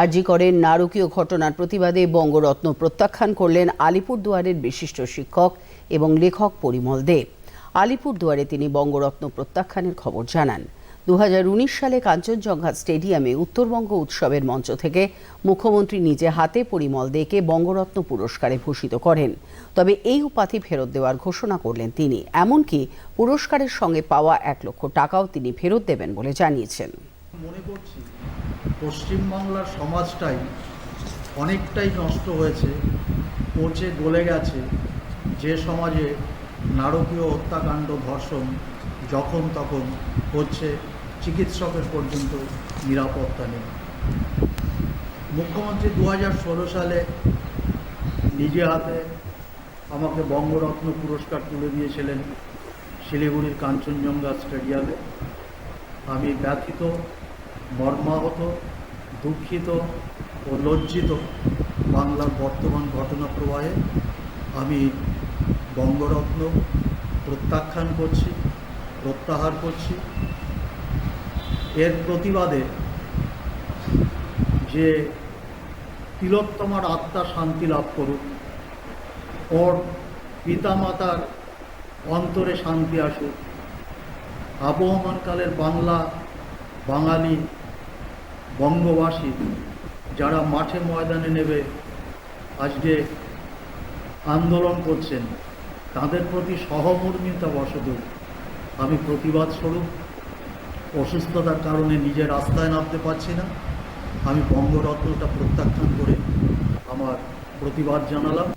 আরজি করেন নারকীয় ঘটনার প্রতিবাদে বঙ্গরত্ন প্রত্যাখ্যান করলেন আলিপুরদুয়ারের বিশিষ্ট শিক্ষক এবং লেখক পরিমল দেব আলিপুরদুয়ারে তিনি বঙ্গরত্ন প্রত্যাখ্যানের খবর জানান। দু হাজার উনিশ সালে কাঞ্চনজঙ্ঘা স্টেডিয়ামে উত্তরবঙ্গ উৎসবের মঞ্চ থেকে মুখ্যমন্ত্রী নিজে হাতে পরিমল দেকে বঙ্গরত্ন পুরস্কারে ভূষিত করেন। তবে এই উপাধি ফেরত দেওয়ার ঘোষণা করলেন তিনি। এমনকি পুরস্কারের সঙ্গে পাওয়া এক লক্ষ টাকাও তিনি ফেরত দেবেন বলে জানিয়েছেন। মনে করছি পশ্চিমবাংলার সমাজটাই অনেকটাই নষ্ট হয়েছে, পচে গলে গেছে। যে সমাজে নারকীয় হত্যাকাণ্ড, ধর্ষণ যখন তখন হচ্ছে চিকিৎসকের পর্যন্ত নিরাপত্তা নেই। মুখ্যমন্ত্রী দু হাজার ষোলো সালে নিজে হাতে আমাকে বঙ্গরত্ন পুরস্কার তুলে দিয়েছিলেন শিলিগুড়ির কাঞ্চনজঙ্ঘা স্টেডিয়ামে। আমি ব্যথিত মর্মাহত, দুঃখিত ও লজ্জিত বাংলার বর্তমান ঘটনা প্রবাহে আমি বঙ্গরত্ন প্রত্যাখ্যান করছি, প্রত্যাহার করছি। এর প্রতিবাদে যে তিলোত্তমার আত্মা শান্তি লাভ করুক, ওর পিতামাতার অন্তরে শান্তি আসুক আবহমানকালের বাংলা বাঙালি বঙ্গবাসী যারা মাঠে ময়দানে নেবে, আজকে আন্দোলন করছেন, তাদের প্রতি সহমর্মিতা বশত আমি প্রতিবাদ স্বরূপ। অসুস্থতার কারণে নিজের রাস্তায় নামতে পারছি না। আমি বঙ্গরত্নটা প্রত্যাখ্যান করে আমার প্রতিবাদ জানালাম।